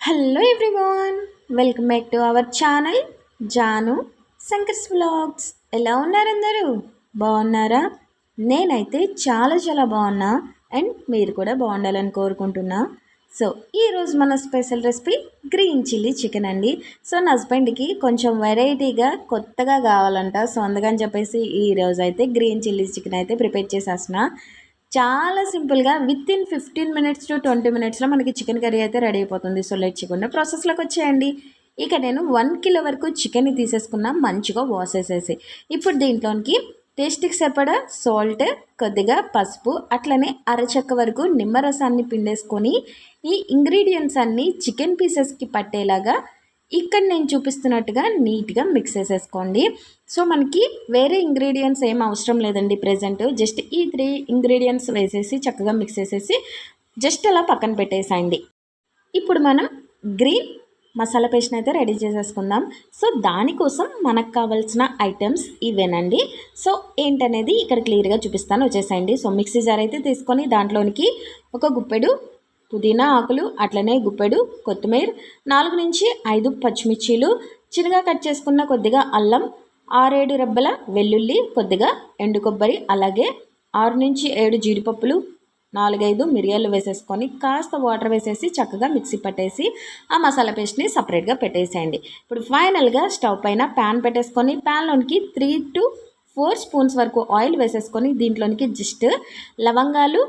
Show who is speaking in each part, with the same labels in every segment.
Speaker 1: Hello everyone welcome back to our channel Janu Shankar's vlogs ఎలా ఉన్నారు అందరూ? బాగున్నారా? నేనైతే చాలా చాలా బాగున్నా అండ్ మీరు కూడా బాగుండాలని కోరుకుంటున్నా. సో ఈరోజు మన special recipe green chilli chicken అండి. సో నా హస్బెండ్కి కొంచెం వెరైటీగా కొత్తగా కావాలంట. సో అందుకని చెప్పేసి ఈరోజు అయితే గ్రీన్ చిల్లీ చికెన్ అయితే ప్రిపేర్ చేసేసిన చాలా సింపుల్గా with in fifteen minutes to twenty మినిట్స్లో మనకి చికెన్ కర్రీ అయితే రెడీ అయిపోతుంది. సో లెట్ చికెన్ ప్రాసెస్లోకి వచ్చేయండి. ఇక నేను వన్ కిలో వరకు చికెన్ని తీసేసుకున్నా మంచిగా వాష్ చేసేసి ఇప్పుడు దీంట్లోనికి టేస్ట్కి సరిపడా సాల్ట్ కొద్దిగా పసుపు అట్లనే అరచక్క వరకు నిమ్మరసాన్ని పిండేసుకొని ఈ ఇంగ్రీడియంట్స్ అన్నీ చికెన్ పీసెస్కి పట్టేలాగా ఇక్కడ నేను చూపిస్తున్నట్టుగా నీట్గా మిక్స్ చేసేసుకోండి. సో మనకి వేరే ఇంగ్రీడియంట్స్ ఏం అవసరం లేదండి ప్రజెంట్. జస్ట్ ఈ త్రీ ఇంగ్రీడియంట్స్ వేసేసి చక్కగా మిక్స్ చేసేసి జస్ట్ అలా పక్కన పెట్టేసేయండి. ఇప్పుడు మనం గ్రీన్ మసాలా పేస్ట్ని అయితే రెడీ చేసేసుకుందాం. సో దానికోసం మనకు కావాల్సిన ఐటమ్స్ ఇవేనండి. సో ఏంటనేది ఇక్కడ క్లియర్గా చూపిస్తాను. వచ్చేసేయండి. సో మిక్సీ జార్ అయితే తీసుకొని దాంట్లోనికి ఒక గుప్పెడు పుదీనా ఆకులు అట్లనే గుప్పెడు కొత్తిమీర నాలుగు నుంచి ఐదు పచ్చిమిర్చీలు చిన్నగా కట్ చేసుకున్న కొద్దిగా అల్లం ఆరేడు రెబ్బల వెల్లుల్లి కొద్దిగా ఎండు కొబ్బరి అలాగే ఆరు నుంచి ఏడు జీడిపప్పులు నాలుగైదు మిరియాలు వేసేసుకొని కాస్త వాటర్ వేసేసి చక్కగా మిక్సీ పట్టేసి ఆ మసాలా పేస్ట్ని సపరేట్గా పెట్టేసేయండి. ఇప్పుడు ఫైనల్గా స్టవ్ పైన ప్యాన్ పెట్టేసుకొని ప్యాన్లోనికి త్రీ టు ఫోర్ స్పూన్స్ వరకు ఆయిల్ వేసేసుకొని దీంట్లోనికి జస్ట్ లవంగాలు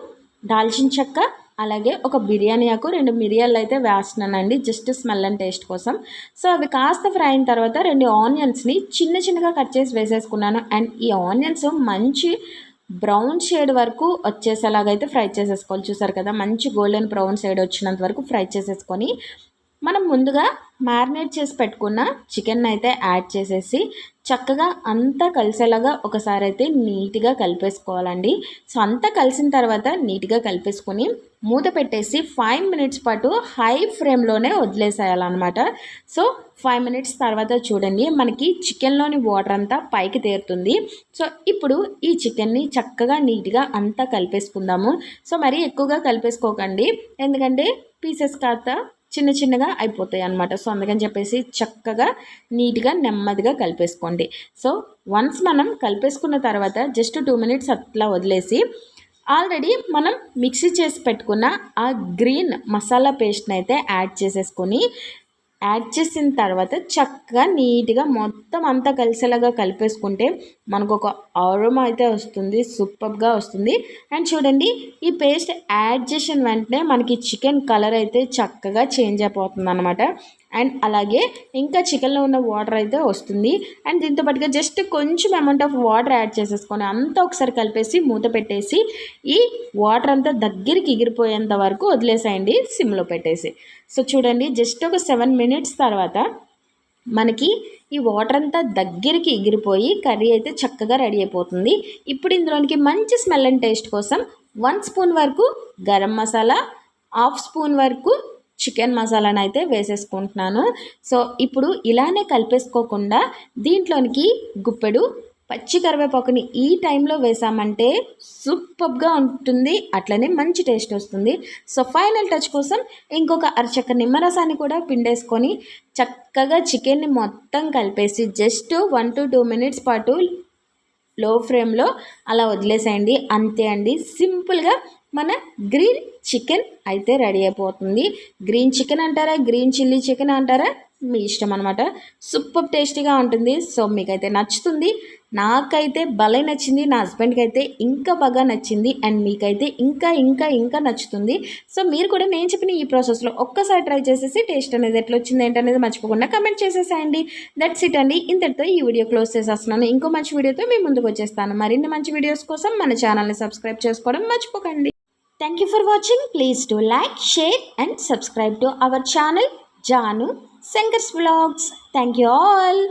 Speaker 1: దాల్చిన చెక్క అలాగే ఒక బిర్యానీ ఆకు రెండు మిరియాలు అయితే వేస్తున్నానండి జస్ట్ స్మెల్ అండ్ టేస్ట్ కోసం. సో అవి కాస్త ఫ్రై అయిన తర్వాత రెండు ఆనియన్స్ని చిన్న చిన్నగా కట్ చేసి వేసేసుకున్నాను. అండ్ ఈ ఆనియన్స్ మంచి బ్రౌన్ షేడ్ వరకు వచ్చేసేలాగైతే ఫ్రై చేసేసుకోవాలి. చూసారు కదా మంచి గోల్డెన్ బ్రౌన్ షేడ్ వచ్చినంత వరకు ఫ్రై చేసేసుకొని మనం ముందుగా మ్యారినేట్ చేసి పెట్టుకున్న చికెన్ అయితే యాడ్ చేసేసి చక్కగా అంతా కలిసేలాగా ఒకసారి అయితే నీట్గా కలిపేసుకోవాలండి. సో అంతా కలిసిన తర్వాత నీట్గా కలిపేసుకొని మూత పెట్టేసి ఫైవ్ మినిట్స్ పాటు హై ఫ్లేమ్లోనే వదిలేసేయాలన్నమాట. సో ఫైవ్ మినిట్స్ తర్వాత చూడండి మనకి చికెన్లోని వాటర్ అంతా పైకి తేరుతుంది. సో ఇప్పుడు ఈ చికెన్ని చక్కగా నీట్గా అంతా కలిపేసుకుందాము. సో మరీ ఎక్కువగా కలిపేసుకోకండి. ఎందుకంటే పీసెస్ కాస్త చిన్న చిన్నగా అయిపోతాయి అనమాట సో అందుకని చెప్పేసి చక్కగా నీట్గా నెమ్మదిగా కలిపేసుకోండి. సో వన్స్ మనం కలిపేసుకున్న తర్వాత జస్ట్ టూ మినిట్స్ అట్లా వదిలేసి ఆల్రెడీ మనం మిక్సీ చేసి పెట్టుకున్న ఆ గ్రీన్ మసాలా పేస్ట్ని అయితే యాడ్ చేసేసుకొని యాడ్ చేసిన తర్వాత చక్కగా నీట్గా మొత్తం అంతా కలిసేలాగా కలిపేసుకుంటే మనకు ఒక ఆరోమా అయితే వస్తుంది సూపర్గా వస్తుంది. అండ్ చూడండి ఈ పేస్ట్ యాడ్ చేసిన వెంటనే మనకి చికెన్ కలర్ అయితే చక్కగా చేంజ్ అయిపోతుంది అనమాట అండ్ అలాగే ఇంకా చికెన్లో ఉన్న వాటర్ అయితే వస్తుంది. అండ్ దీంతో పాటుగా జస్ట్ కొంచెం అమౌంట్ ఆఫ్ వాటర్ యాడ్ చేసేసుకొని అంతా ఒకసారి కలిపేసి మూత పెట్టేసి ఈ వాటర్ అంతా దగ్గరికి ఎగిరిపోయేంత వరకు వదిలేసేయండి సిమ్లో పెట్టేసి. సో చూడండి జస్ట్ ఒక సెవెన్ మినిట్స్ తర్వాత మనకి ఈ వాటర్ అంతా దగ్గరికి ఎగిరిపోయి కర్రీ అయితే చక్కగా రెడీ అయిపోతుంది. ఇప్పుడు ఇందులోనికి మంచి స్మెల్ అండ్ టేస్ట్ కోసం వన్ స్పూన్ వరకు గరం మసాలా హాఫ్ స్పూన్ వరకు చికెన్ మసాలాను అయితే వేసేసుకుంటున్నాను. సో ఇప్పుడు ఇలానే కలిపేసుకోకుండా దీంట్లోనికి గుప్పెడు పచ్చి కరివేపాకుని ఈ టైంలో వేసామంటే సూపర్గా ఉంటుంది. అట్లనే మంచి టేస్ట్ వస్తుంది. సో ఫైనల్ టచ్ కోసం ఇంకొక అరచక్క నిమ్మరసాన్ని కూడా పిండేసుకొని చక్కగా చికెన్ని మొత్తం కలిపేసి just one to two minutes పాటు లో ఫ్లేమ్లో అలా వదిలేసేయండి. అంతే అండి. సింపుల్గా మన గ్రీన్ చికెన్ అయితే రెడీ అయిపోతుంది. గ్రీన్ చికెన్ అంటారా? గ్రీన్ చిల్లీ చికెన్ అంటారా? మీ ఇష్టం అనమాట సూపర్ టేస్టీగా ఉంటుంది. సో మీకైతే నచ్చుతుంది. నాకైతే భలే నచ్చింది. నా హస్బెండ్కి అయితే ఇంకా బాగా నచ్చింది. అండ్ మీకైతే ఇంకా ఇంకా ఇంకా నచ్చుతుంది. సో మీరు కూడా నేను చెప్పిన ఈ ప్రాసెస్లో ఒక్కసారి ట్రై చేసేసి టేస్ట్ అనేది ఎట్లా వచ్చింది ఏంటనేది మర్చిపోకుండా కమెంట్ చేసేసేయండి. దట్స్ ఇట్ అండి. ఇంతటితో ఈ వీడియో క్లోజ్ చేసేస్తున్నాను. ఇంకో మంచి వీడియోతో మీ ముందుకు వచ్చేస్తాను. మరిన్ని మంచి వీడియోస్ కోసం మన ఛానల్ని సబ్స్క్రైబ్ చేసుకోవడం మర్చిపోకండి. Thank you for watching please to like share and subscribe to our channel Janu Shankar's vlogs thank you all